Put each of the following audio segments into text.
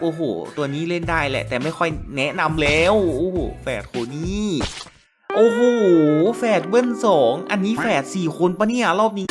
โอ้โห ตัวนี้เล่นได้แหละ แต่ไม่ค่อยแนะนำแล้ว โอ้โห แฝดโคนี่ โอ้โห แฝดเบิ้ลสอง อันนี้แฝดสี่คนปะเนี่ยรอบนี้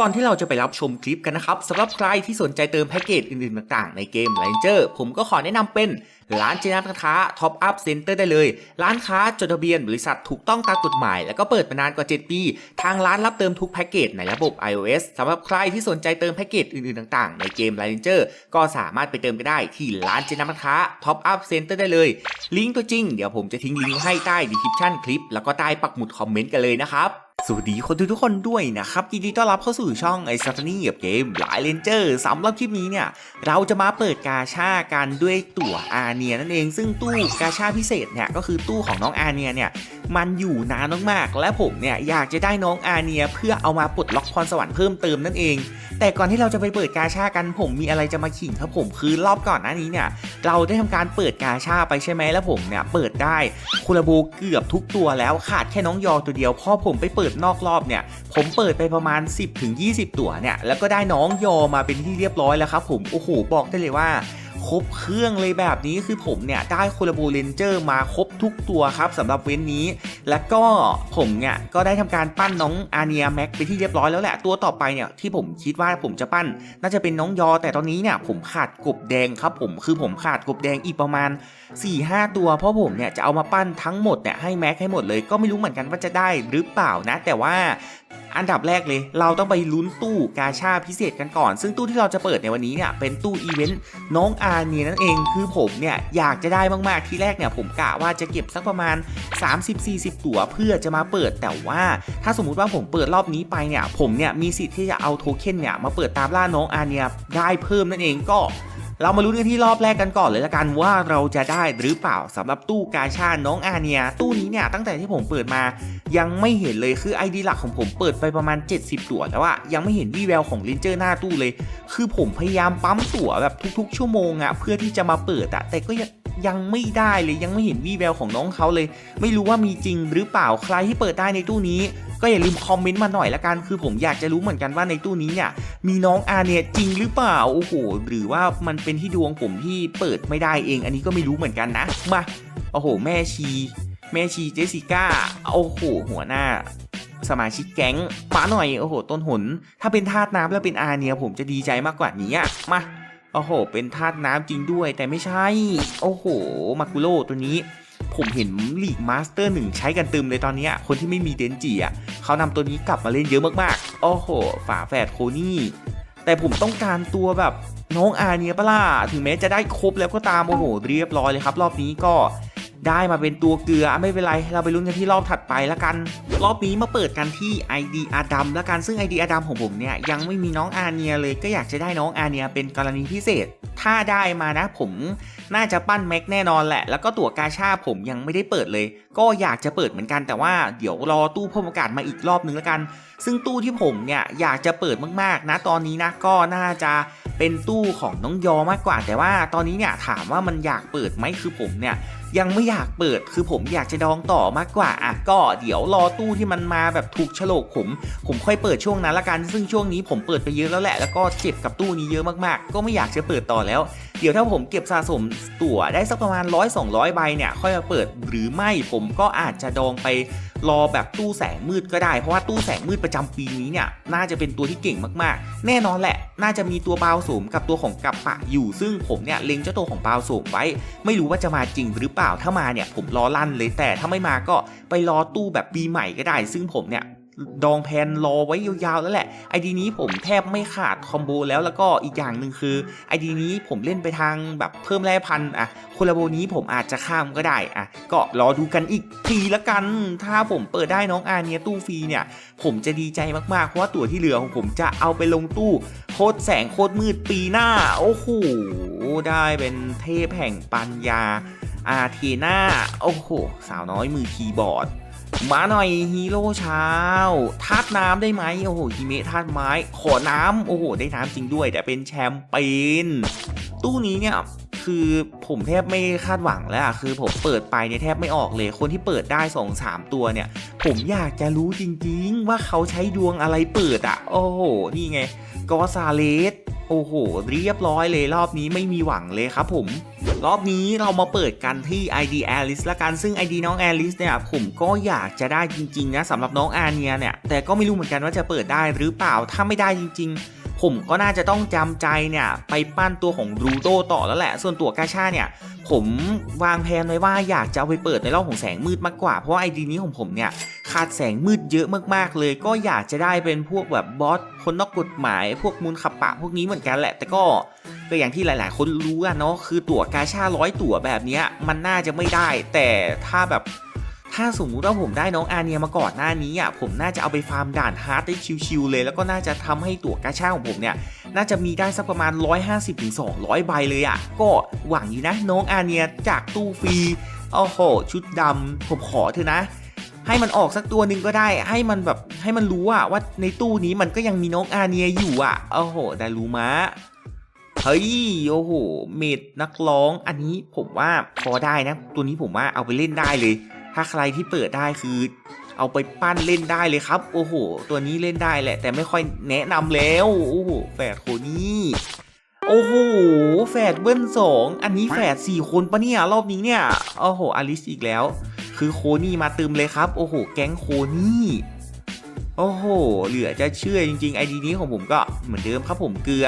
ก่อนที่เราจะไปรับชมคลิปกันนะครับสำหรับใครที่สนใจเติมแพ็กเกจอื่นๆ ต่างๆ ในเกม Ranger ผมก็ขอแนะนำเป็นร้านเจนัทค้า Top Up Center ได้เลย ร้านค้าจดทะเบียนบริษัทถูกต้องตามกฎหมาย แล้วก็เปิดมานานกว่า 7 ปี ทางร้านรับเติมทุกแพ็กเกจในระบบ iOS สำหรับใครที่สนใจเติมแพ็กเกจอื่นๆ ต่างๆ ในเกม Ranger ก็สามารถไปเติมกันได้ที่ร้านเจนัทค้า Top Up Center ได้เลย ลิงก์ตัวจริง เดี๋ยวผมจะทิ้งลิงก์ให้ใต้ดีคริปชั่นคลิปแล้วก็ใต้ปักหมุดคอมเมนต์กันเลยนะครับ สวัสดีคนทุกๆคนด้วยนะครับยินดีต้อนรับเข้าสู่ช่องไอซัตนี่กับเกมหลายเลนเจอร์สำหรับคลิปนี้เนี่ย เราจะมาเปิดกาชากันด้วยตั๋วอาเนียนั่นเองซึ่งตู้กาชาพิเศษเนี่ยก็คือตู้ของน้องอาเนียเนี่ยมันอยู่นานมากๆ และผมเนี่ยอยากจะได้น้องอาเนียเพื่อเอามาปลดล็อกพรสวรรค์เพิ่มเติมนั่นเอง แต่ก่อนที่เราจะไปเปิดกาชากันผมมีอะไรจะมาขิงครับผมคือรอบก่อนหน้านี้เนี่ยเราได้ทำการเปิดกาชาไปใช่ไหมแล้วผมเนี่ยเปิดได้คูลาโบเกือบทุกตัวแล้วขาดแค่น้องยอตัวเดียวพอผมไปเปิดนอกรอบเนี่ยผมเปิดไปประมาณ 10ถึง20 ตัวเนี่ยแล้วก็ได้น้องยอมาเป็นที่เรียบร้อยแล้วครับผมโอ้โหบอกได้เลยว่า ครบเครื่องเลยแบบนี้คือผมเนี่ยได้โคลาโบเลนเจอร์มาครบทุกตัวครับสำหรับเว้นนี้ แล้วก็ผมเนี่ยก็ได้ทำการปั้นน้องอาเนียแม็กไปที่เรียบร้อยแล้วแหละตัวต่อไปเนี่ยที่ผมคิดว่าผมจะปั้น น่าจะเป็นน้องยอ แต่ตอนนี้เนี่ยผมขาดกบแดงครับผมคือผมขาดกบแดงอีกประมาณ 4-5 ตัว เพราะผมเนี่ยจะเอามาปั้นทั้งหมดเนี่ยให้แม็กให้หมดเลยก็ไม่รู้เหมือนกันว่าจะได้หรือเปล่านะ แต่ว่า อันดับแรกเลย เราต้องไปลุ้นตู้กาชาพิเศษกันก่อน ซึ่งตู้ที่เราจะเปิดในวันนี้เนี่ยเป็นตู้อีเวนต์น้องอาเนียนั่นเองคือผมเนี่ยอยากจะได้มากๆที่แรกเนี่ยผมกะว่าจะเก็บสักประมาณ 30-40 ตั๋วเพื่อจะมาเปิดแต่ว่า ถ้าสมมุติว่าผมเปิดรอบนี้ไปเนี่ยผมเนี่ยมีสิทธิ์ที่จะเอาโทเค็นเนี่ยมาเปิดตามล่าน้องอาเนียได้เพิ่มนั่นเองก็ เรามาลุ้นกันที่รอบแรกกันก่อนเลยละกันว่าเราจะได้หรือเปล่าสำหรับตู้กาชาน้องอาเนีย ตู้นี้เนี่ยตั้งแต่ที่ผมเปิดมา ยังไม่เห็นเลยคือ ID หลักของผมเปิดไปประมาณ 70 ตั๋วแล้วอะยังไม่เห็นวี่แววของลินเจอร์หน้าตู้เลย คือผมพยายามปั๊มตั๋วแบบทุกๆ ชั่วโมงอะเพื่อที่จะมาเปิดอะแต่ก็ยังยังไม่ได้เลยยังไม่เห็นวี่แววของน้องเขาเลย ไม่รู้ว่ามีจริงหรือเปล่าใครที่เปิดได้ในตู้นี้ ก็อย่าลืมคอมเมนต์มาหน่อยละกันคือผมอยากจะรู้เหมือนกันว่าในตู้นี้เนี่ยมีน้องอาเนียจริงหรือเปล่าโอ้โหหรือว่ามันเป็นที่ดวงผมที่เปิดไม่ได้เอง อันนี้ก็ไม่รู้เหมือนกันนะมาโอ้โห แม่ชีแม่ชีเจสิก้าโอ้โหหัวหน้าสมาชิกแก๊งมาหน่อยโอ้โห ต้นหน ถ้าเป็นธาตุน้ำแล้วเป็นอาเนียผมจะดีใจมากกว่านี้อะมาโอ้โห เป็นธาตุน้ำจริงด้วย แต่ไม่ใช่ โอ้โหมาคุโร่ตัวนี้ ผมเห็นลีกมาสเตอร์หนึ่งใช้กันตึมเลยตอนนี้คนที่ไม่มีเดนจิอะเขานำตัวนี้กลับมาเล่นเยอะมากๆ โอ้โห ฝาแฝดโคนี่แต่ผมต้องการตัวแบบน้องอาเนียปะล่าถึงแม้จะได้ครบแล้วก็ตามโอ้โหเรียบร้อยเลยครับ รอบนี้ก็ ได้มาเป็นตัวเกลือไม่เป็นไร เราไปลุ้นกันที่รอบถัดไปละกัน รอบนี้มาเปิดกันที่ ID อาดัมละกันซึ่ง ID อาดัมของผมเนี่ยยังไม่มีน้องอาเนียเลยก็อยากจะได้น้องอาเนียเป็นกรณีพิเศษ ถ้าได้มานะผมน่าจะปั้นแม็กแน่นอนแหละ แล้วก็ตั๋วกาชาผมยังไม่ได้เปิดเลย ก็อยากจะเปิดเหมือนกันแต่ว่าเดี๋ยวรอตู้เพิ่มโอกาสมาอีกรอบนึงและกัน ซึ่งตู้ที่ผมเนี่ยอยากจะเปิดมากๆนะตอนนี้นะก็น่าจะเป็นตู้ของน้องยอมากกว่า แต่ว่าตอนนี้เนี่ยถามว่ามันอยากเปิดไหมคือผมเนี่ยยังไม่อยากเปิดคือผมอยากจะดองต่อมากกว่าอะก็เดี๋ยวรอตู้ที่มันมาแบบถูกโฉลกผม ผมค่อยเปิดช่วงนั้นละกัน ซึ่งช่วงนี้ผมเปิดไปเยอะแล้วแหละแล้วก็เจ็บกับตู้นี้เยอะมากๆ ก็ไม่อยากจะเปิดต่อแล้วเดี๋ยวถ้าผมเก็บสะสมตั๋วได้สักประมาณ 100-200 ใบเนี่ย ค่อยมาเปิดหรือไม่ผมก็อาจจะดองไปรอแบบตู้แสงมืดก็ได้ เพราะว่าตู้แสงมืดประจำปีนี้เนี่ย น่าจะเป็นตัวที่เก่งมากๆ แน่นอนแหละ น่าจะมีตัวบาวโสมกับตัวของกับปะอยู่ ซึ่งผมเนี่ยเล็งเจ้าตัวของบาวโสมไว้ ไม่รู้ว่าจะมาจริงหรือเปล่า ถ้ามาเนี่ยผมรอลั่นเลย แต่ถ้าไม่มาก็ไปรอตู้แบบปีใหม่ก็ได้ ซึ่งผมเนี่ย ดองแพนรอไว้ยาวๆแล้วแหละไอดีนี้ผมแทบไม่ขาดคอมโบแล้วแล้วก็อีกอย่างหนึ่งคือไอดีนี้ผมเล่นไปทางแบบเพิ่มแร่พันอะโคลาโบนี้ผมอาจจะข้ามก็ได้อะก็รอดูกันอีกทีละกัน ถ้าผมเปิดได้น้องอาเนียตู้ฟรีเนี่ย ผมจะดีใจมากๆ เพราะว่าตั๋วที่เหลือของผมจะเอาไปลงตู้โคตรแสงโคตรมืดปีหน้า โอ้โหได้เป็นเทพแห่งปัญญาอาเทนาโอ้โห สาวน้อยมือคีย์บอร์ด มาหน่อยฮีโร่เช้าธาตุน้ำได้ไหมโอ้โหฮิเมะธาตุไม้ ขอน้ำโอ้โห ได้น้ำจริงด้วย แต่เป็นแชมเปญตู้นี้เนี่ยคือผมแทบไม่คาดหวังแล้วอะคือผมเปิดไปเนี่ยแทบไม่ออกเลย คนที่เปิดได้2อสามตัวเนี่ย ผมอยากจะรู้จริงๆ ว่าเขาใช้ดวงอะไรเปิดอะโอ้โห นี่ไง กอซาเลส โอ้โห เรียบร้อยเลยรอบนี้ไม่มีหวังเลยครับผม รอบนี้เรามาเปิดกันที่ ID Alice ละกันซึ่ง ID น้อง Alice เนี่ยผมก็อยากจะได้จริงๆนะสำหรับน้องอาเนียเนี่ยแต่ก็ไม่รู้เหมือนกันว่าจะเปิดได้หรือเปล่าถ้าไม่ได้จริง ๆ ผมก็น่าจะต้องจำใจเนี่ยไปปั้นตัวของรูโตต่อแล้วแหละ ส่วนตัวกาชาเนี่ยผมวางแผนไว้ว่าอยากจะเอาไปเปิดในรอบของแสงมืดมากกว่า เพราะว่าไอดีนี้ของผมเนี่ยขาดแสงมืดเยอะมากๆเลย ก็อยากจะได้เป็นพวกแบบบอสคนนอกกฎหมายพวกมูลขับปะพวกนี้เหมือนกันแหละ แต่ก็ก็อย่างที่หลาย ๆ คนรู้อะเนาะคือตั๋วกาชาร้อยตั๋วแบบนี้มันน่าจะไม่ได้ แต่ถ้าแบบ ถ้าสมมุติว่าผมได้น้องอาเนียมาก่อนหน้านี้อะผมน่าจะเอาไปฟาร์มด่านฮาร์ดได้ชิวๆเลย แล้วก็น่าจะทำให้ตั๋วกาชาของผมเนี่ยน่าจะมีได้สักประมาณ 150-200 ใบเลยอะก็หวังอยู่นะน้องอาเนียจากตู้ฟรีโอ้โหชุดดำผมขอเถอะนะ ให้มันออกสักตัวหนึ่งก็ได้ให้มันแบบให้มันรู้อะว่าในตู้นี้มันก็ยังมีน้องอาเนียอยู่อะโอ้โหได้รู้มะเฮ้ยโอ้โหเมดนักร้องอันนี้ผมว่าพอได้นะ ตัวนี้ผมว่าเอาไปเล่นได้เลย ถ้าใครที่เปิดได้คือ เอาไปปั้นเล่นได้เลยครับ โอ้โห ตัวนี้เล่นได้แหละ แต่ไม่ค่อยแนะนำแล้ว โอ้โหแฝดโคนี่โอ้โห แฝดเบิ้ลสองอันนี้แฝดสี่คนปะเนี่ย รอบนี้เนี่ย โอ้โห อลิสอีกแล้ว คือโคนี่มาตึมเลยครับ โอ้โห แก๊งโคนี่ โอ้โห เหลือจะเชื่อจริงๆ ไอดีนี้ของผมก็เหมือนเดิมครับผมเกลือ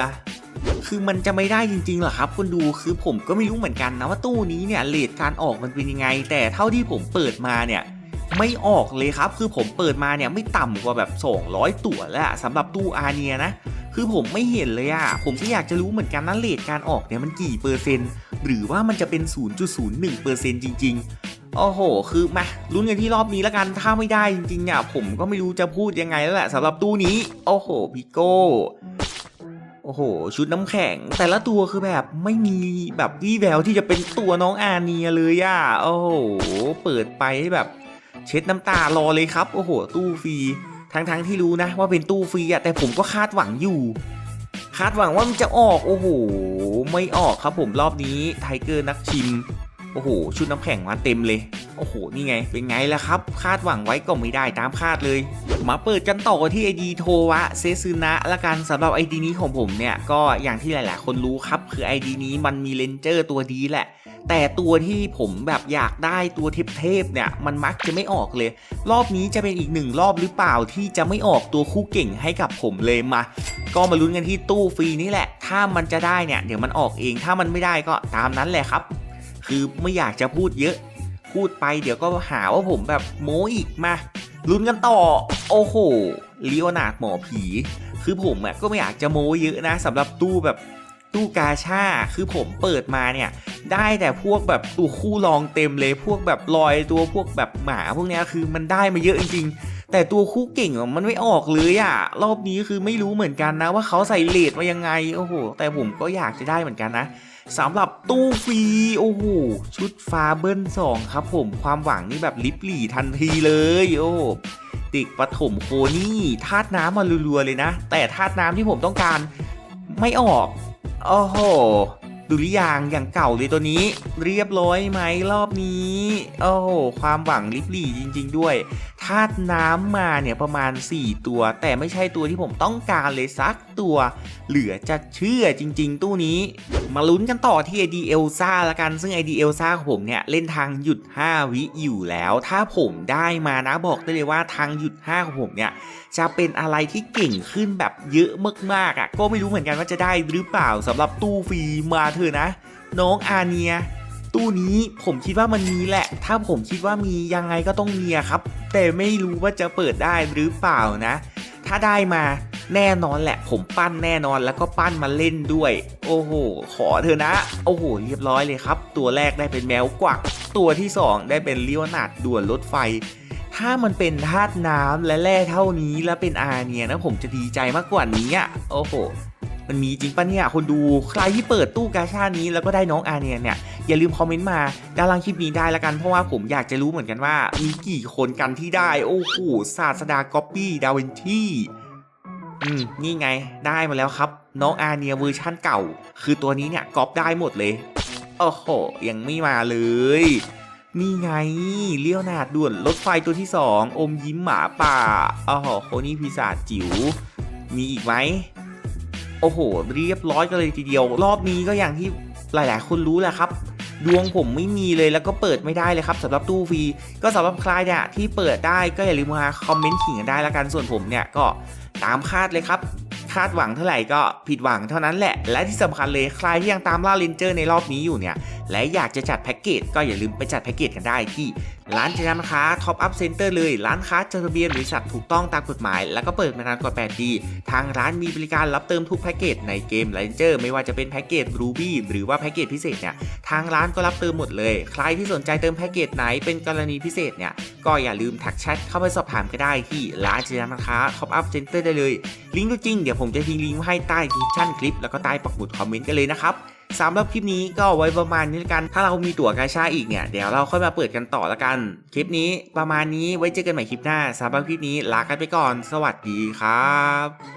คือมันจะไม่ได้จริงๆเหรอครับคุณดูคือผมก็ไม่รู้เหมือนกันนะว่าตู้นี้เนี่ยเลทการออกมันเป็นยังไง แต่เท่าที่ผมเปิดมาเนี่ยไม่ออกเลยครับ คือผมเปิดมาเนี่ยไม่ต่ำกว่าแบบ 200 ตั๋วแล้วสำหรับตู้อาเนียนะ คือผมไม่เห็นเลยอะผมก็อยากจะรู้เหมือนกันนะเลทการออกเนี่ยมันกี่เปอร์เซ็นต์ หรือว่ามันจะเป็น 0.01เปอร์เซ็นต์จริง ๆ โอ้โห คือมาลุ้นกันที่รอบนี้แล้วกัน ถ้าไม่ได้จริงๆเนี่ยผมก็ไม่รู้จะพูดยังไงแล้วแหละสำหรับตู้นี้ โอ้โห พี่โก้ โอ้โห ชุดน้ำแข็ง แต่ละตัวคือแบบไม่มีแบบวี่แววที่จะเป็นตัวน้องอาเนียเลยอะโอ้โห เปิดไปแบบเช็ดน้ำตารอเลยครับ โอ้โห ตู้ฟรีทั้งๆที่รู้นะ ว่าเป็นตู้ฟรีอะแต่ผมก็คาดหวังอยู่ คาดหวังว่ามันจะออกโอ้โห ไม่ออกครับผมรอบนี้ไทเกอร์นักชิม โอ้โห ชุดน้ำแข็งมาเต็มเลย โอ้โห นี่ไง เป็นไงล่ะครับ คาดหวังไว้ก็ไม่ได้ตามคาดเลย มาเปิดกันต่อที่ ID โทวะเซซึนะละกันสำหรับ ID นี้ของผมเนี่ย ก็อย่างที่หลาย ๆ คนรู้ครับ คือ ID นี้มันมีเลนเจอร์ตัวดีแหละ แต่ตัวที่ผมแบบอยากได้ตัวเทพๆเนี่ย มันมักจะไม่ออกเลย รอบนี้จะเป็นอีกหนึ่งรอบหรือเปล่าที่จะไม่ออกตัวคู่เก่งให้กับผมเลยมา ก็มาลุ้นกันที่ตู้ฟรีนี่แหละ ถ้ามันจะได้เนี่ยเดี๋ยวมันออกเอง ถ้ามันไม่ได้ก็ตามนั้นแหละครับ คือไม่อยากจะพูดเยอะ พูดไปเดี๋ยวก็หาว่าผมแบบโม้อีกมาลุ้นกันต่อ โอ้โหลีโอนาดหมอผี คือผมอะก็ไม่อยากจะโม้เยอะนะสำหรับตู้แบบตู้กาชาคือผมเปิดมาเนี่ย ได้แต่พวกแบบตัวคู่รองเต็มเลยพวกแบบลอยตัวพวกแบบหมาพวกเนี้ยคือมันได้มาเยอะจริงๆ แต่ตัวคู่เก่งมันไม่ออกเลยอะรอบนี้คือไม่รู้เหมือนกันนะว่าเขาใส่เลทมายังไงโอ้โหแต่ผมก็อยากจะได้เหมือนกันนะ สำหรับตู้ฟรีโอ้โหชุดฟาเบิลสองครับผมความหวังนี่แบบลิบหลี่ทันทีเลยโอ้โหเด็กปฐมโคนี่ธาตุน้ำมารัวๆเลยนะ แต่ธาตุน้ำที่ผมต้องการไม่ออกโอ้โห ดูหรือยังอย่างเก่าเลยตัวนี้ เรียบร้อยไหมรอบนี้ โอ้โห ความหวังลิบหลี่จริง ๆ ด้วยธาตุน้ำมาเนี่ยประมาณ 4 ตัว แต่ไม่ใช่ตัวที่ผมต้องการเลยสักตัว เหลือจะเชื่อจริง ๆ ตู้นี้ มาลุ้นกันต่อที่ ID เอลซ่าละกันซึ่ง ID เอลซ่าของผมเนี่ยเล่นทางหยุด 5 วิอยู่แล้ว ถ้าผมได้มานะบอกได้เลยว่าทางหยุด 5 ของผมเนี่ยจะเป็นอะไรที่เก่งขึ้นแบบเยอะมากๆอะก็ไม่รู้เหมือนกันว่าจะได้หรือเปล่าสำหรับตู้ฟรีมาเถอนะ น้องอาเนีย ตู้นี้ผมคิดว่ามันมีแหละ ถ้าผมคิดว่ามียังไงก็ต้องมีครับ แต่ไม่รู้ว่าจะเปิดได้หรือเปล่านะ ถ้าได้มาแน่นอนแหละ ผมปั้นแน่นอนแล้วก็ปั้นมาเล่นด้วย โอ้โห ขอเธอะนะ โอ้โห เรียบร้อยเลยครับ ตัวแรกได้เป็นแมวกวัก ตัวที่สองได้เป็นเลี้ยวนาดด่วนรถไฟ ถ้ามันเป็นธาตุน้ำและแร่เท่านี้แล้วเป็นอาเนียนะผมจะดีใจมากกว่านี้อะโอ้โห มันมีจริงปะเนี่ยคนดูใครที่เปิดตู้กาชานี้แล้วก็ได้น้องอาเนียเนี่ยอย่าลืมคอมเมนต์มาด้านล่างคลิปนี้ได้ละกันเพราะว่าผมอยากจะรู้เหมือนกันว่า มีกี่คนกันที่ได้ โอ้โหศาสดาก๊อปปี้ดาวินชีอืมนี่ไงได้มาแล้วครับ น้องอาเนียเวอร์ชั่นเก่า คือตัวนี้เนี่ยก๊อปได้หมดเลยโอ้โหยังไม่มาเลยนี่ไงเลี้ยวนาดด่วนรถไฟตัวที่สองอมยิ้มหมาป่าโอ้โหโคนี่พิศาจจิ๋วมีอีกไหม โอ้โห เรียบร้อยกันเลยทีเดียว รอบนี้ก็อย่างที่หลาย ๆ คนรู้แหละครับดวงผมไม่มีเลยแล้วก็เปิดไม่ได้เลยครับสำหรับตู้ฟรีก็สำหรับใครเนี่ยที่เปิดได้ก็อย่าลืมมาคอมเมนต์ขิงกันได้ละกันส่วนผมเนี่ยก็ตามคาดเลยครับ คาดหวังเท่าไหร่ก็ผิดหวังเท่านั้นแหละ และที่สำคัญเลยใครที่ยังตามล่าเลนเจอร์ในรอบนี้อยู่เนี่ย และอยากจะจัดแพ็กเกจก็อย่าลืมไปจัดแพ็กเกจกันได้ที่ร้านเจนค้าท็อปอัพเซ็นเตอร์เลย ร้านค้าจดทะเบียนบริษัทถูกต้องตามกฎหมาย แล้วก็เปิดมานานกว่า 8 ปี ทางร้านมีบริการรับเติมทุกแพ็กเกจในเกมเลนเจอร์ไม่ว่าจะเป็นแพ็กเกจรูบี้หรือว่าแพ็กเกจพิเศษเนี่ย ทางร้านก็รับเติมหมดเลย ใครที่สนใจเติมแพ็กเกจไหนเป็นกรณีพิเศษเนี่ย ก็อย่าลืมทักแชทเข้าไปสอบถามก็ได้ที่ร้านเจนค้าท็อปอัพเซ็นเตอร์ได้เลย ลิงก์ตัวจริงเดี๋ยวผมจะทิ้งลิงก์ไว้ให้ใต้ดีชั่นคลิป แล้วก็ใต้ปักหมุดคอมเมนต์กันเลยนะครับสำหรับคลิปนี้ก็ไว้ประมาณนี้ลกัน ถ้าเรามีตั๋วกาชาอีกเนี่ย เดี๋ยวเราค่อยมาเปิดกันต่อละกัน คลิปนี้ประมาณนี้ไว้เจอกันใหม่คลิปหน้าสำหรับคลิปนี้ลากันไปก่อน สวัสดีครับ